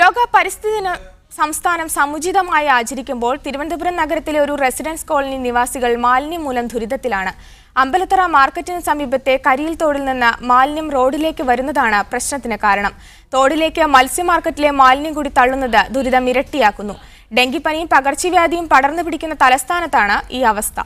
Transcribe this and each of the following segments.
ലോക പരിസ്ഥിതി ദിനം സംസ്ഥാനം സമുചിതമായി ആചരിക്കുമ്പോൾ തിരുവനന്തപുരം നഗരത്തിലെ ഒരു റെസിഡൻസ് കോളനി നിവാസികൾ മാലിന്യം മൂലം ദുരിതത്തിലാണ്. അമ്പലത്തറ മാർക്കറ്റിന് സമീപത്തെ കരിയിൽ തോടിൽ നിന്ന് മാലിന്യം റോഡിലേക്ക് വരുന്നതാണ് പ്രശ്നത്തിന് കാരണം. തോടിലേക്ക് മത്സ്യ മാർക്കറ്റിലെ മാലിന്യം കൂടി തള്ളുന്നത് ദുരിതം ഇരട്ടിയാക്കുന്നു. ഡെങ്കിപ്പനിയും പകർച്ചവ്യാധിയും പടർന്നു പിടിക്കുന്ന തലസ്ഥാനത്താണ് ഈ അവസ്ഥ.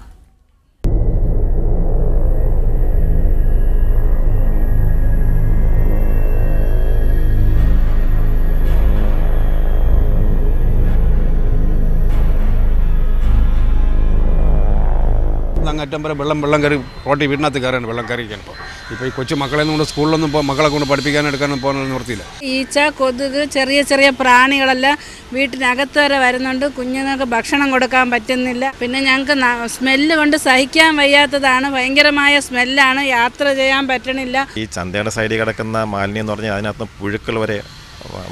അങ്ങറ്റം വരെ വെള്ളം വെള്ളം കയറി റോട്ടി വീടിനകത്ത് കയറാണ് വെള്ളം കയറി ഇപ്പോൾ. ഇപ്പോൾ ഈ കൊച്ചു മക്കളെ കൊണ്ട് സ്കൂളിലൊന്നും ഇപ്പോൾ മക്കളെ കൊണ്ട് പഠിപ്പിക്കാനും എടുക്കാനും പോകാനൊന്നും നിർത്തിയില്ല ഈച്ച കൊതുക് ചെറിയ ചെറിയ പ്രാണികളെല്ലാം വീട്ടിനകത്ത് വരെ വരുന്നുണ്ട്. കുഞ്ഞുങ്ങൾക്ക് ഭക്ഷണം കൊടുക്കാൻ പറ്റുന്നില്ല. പിന്നെ ഞങ്ങൾക്ക് സ്മെല്ല് കൊണ്ട് സഹിക്കാൻ വയ്യാത്തതാണ്. ഭയങ്കരമായ സ്മെല്ലാണ് യാത്ര ചെയ്യാൻ പറ്റണില്ല. ഈ ചന്തയുടെ സൈഡിൽ കിടക്കുന്ന മാലിന്യം എന്ന് പറഞ്ഞാൽ അതിനകത്ത് പുഴുക്കൾ വരെ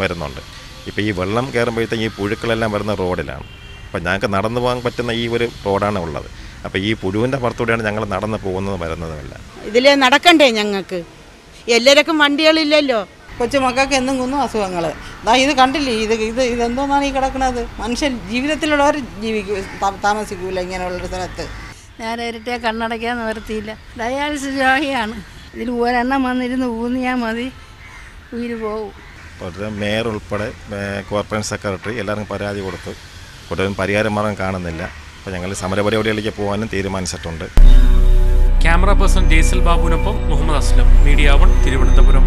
വരുന്നുണ്ട്. ഇപ്പോൾ ഈ വെള്ളം കയറുമ്പോഴത്തേക്കും ഈ പുഴുക്കളെല്ലാം വരുന്ന റോഡിലാണ് അപ്പോൾ ഞങ്ങൾക്ക് നടന്നു പോകാൻ പറ്റുന്ന ഈ ഒരു റോഡാണ് ഉള്ളത്. അപ്പോൾ ഈ പുഴുവിന്റെ പുറത്തൂടെയാണ് ഞങ്ങൾ നടന്നു പോകുന്നതും വരുന്നതുമല്ല. ഇതിൽ നടക്കണ്ടേ ഞങ്ങൾക്ക്? എല്ലാവർക്കും വണ്ടികളില്ലല്ലോ. കൊച്ചുമക്കൾക്ക് എന്നും കുന്നും അസുഖങ്ങൾ ദാ ഇത് കണ്ടില്ലേ? ഇത് ഇത് ഇതെന്തോന്നാണ് ഈ കിടക്കുന്നത് മനുഷ്യൻ ജീവിതത്തിലുള്ളവർ ജീവിക്കൂ താമസിക്കൂല ഇങ്ങനെയുള്ളൊരു സ്ഥലത്ത്. ഞാൻ ഇരട്ടിയെ കണ്ണടയ്ക്കാൻ നിവർത്തിയില്ല. ഡയാലിസിസ് രോഗിയാണ് ഇതിൽ ഒരെണ്ണം വന്നിരുന്ന് ഊന്നിയാൽ മതി ഉയിര് പോവും. മേയർ ഉൾപ്പെടെ കോർപ്പറേറ്റ് സെക്രട്ടറി എല്ലാവർക്കും പരാതി കൊടുത്തു കൂടുതലും പരിഹാരം മാർഗം കാണുന്നില്ല. അപ്പോൾ ഞങ്ങൾ സമരപരിപാടികളിലേക്ക് പോകാനും തീരുമാനിച്ചിട്ടുണ്ട്. ക്യാമറ പേഴ്സൺ ജയ്സൽ ബാബുവിനൊപ്പം മുഹമ്മദ് അസ്ലം മീഡിയ വൺ തിരുവനന്തപുരം.